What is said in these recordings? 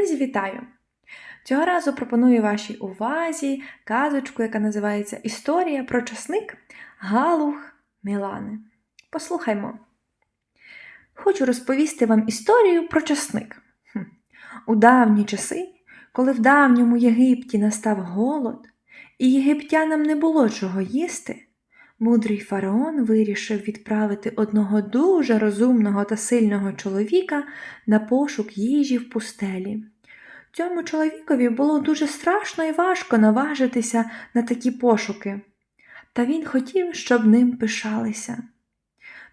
вітаю! Цього разу пропоную вашій увазі казочку, яка називається Історія про часник Галух Мілани. Послухаймо. Хочу розповісти вам історію про часник. Хм. У давні часи, коли в давньому Єгипті настав голод, і єгиптянам не було чого їсти, мудрий фараон вирішив відправити одного дуже розумного та сильного чоловіка на пошук їжі в пустелі. Цьому чоловікові було дуже страшно і важко наважитися на такі пошуки, та він хотів, щоб ним пишалися.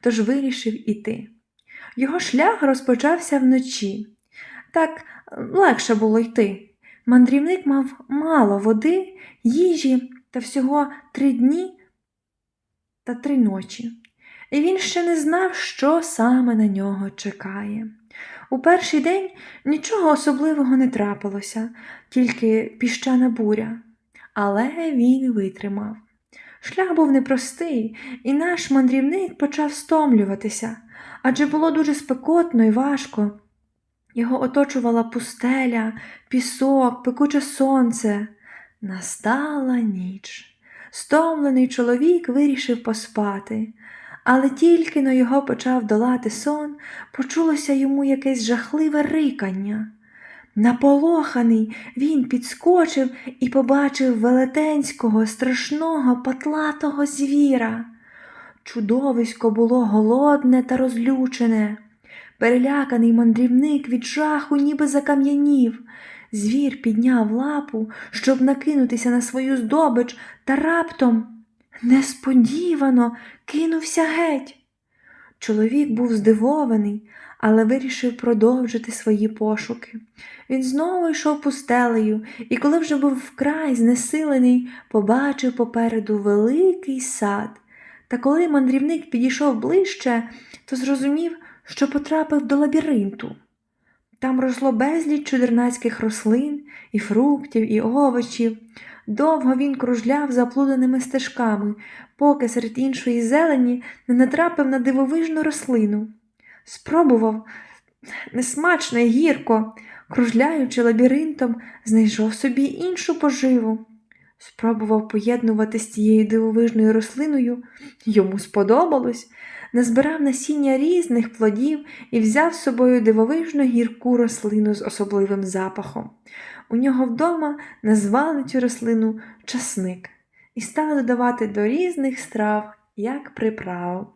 Тож вирішив іти. Його шлях розпочався вночі. Так легше було йти. Мандрівник мав мало води, їжі та всього три дні та три ночі. І він ще не знав, що саме на нього чекає. У перший день нічого особливого не трапилося, тільки піщана буря. Але він витримав. Шлях був непростий, і наш мандрівник почав стомлюватися, адже було дуже спекотно і важко. Його оточувала пустеля, пісок, пекуче сонце. Настала ніч. Стомлений чоловік вирішив поспати, але тільки но його почав долати сон, почулося йому якесь жахливе рикання. Наполоханий він підскочив і побачив велетенського, страшного, патлатого звіра. Чудовисько було голодне та розлючене. Переляканий мандрівник від жаху ніби закам'янів. Звір підняв лапу, щоб накинутися на свою здобич, та раптом несподівано кинувся геть. Чоловік був здивований, але вирішив продовжити свої пошуки. Він знову йшов пустелею, і коли вже був вкрай знесилений, побачив попереду великий сад. Та коли мандрівник підійшов ближче, то зрозумів, що потрапив до лабіринту. Там росло безліч чудернацьких рослин, і фруктів, і овочів. Довго він кружляв заплутаними стежками, поки серед іншої зелені не натрапив на дивовижну рослину. Спробував несмачно і гірко, кружляючи лабіринтом, знайшов собі іншу поживу. Спробував поєднувати з цією дивовижною рослиною, йому сподобалось, назбирав насіння різних плодів і взяв з собою дивовижну гірку рослину з особливим запахом. У нього вдома назвали цю рослину часник і стали додавати до різних страв як приправу.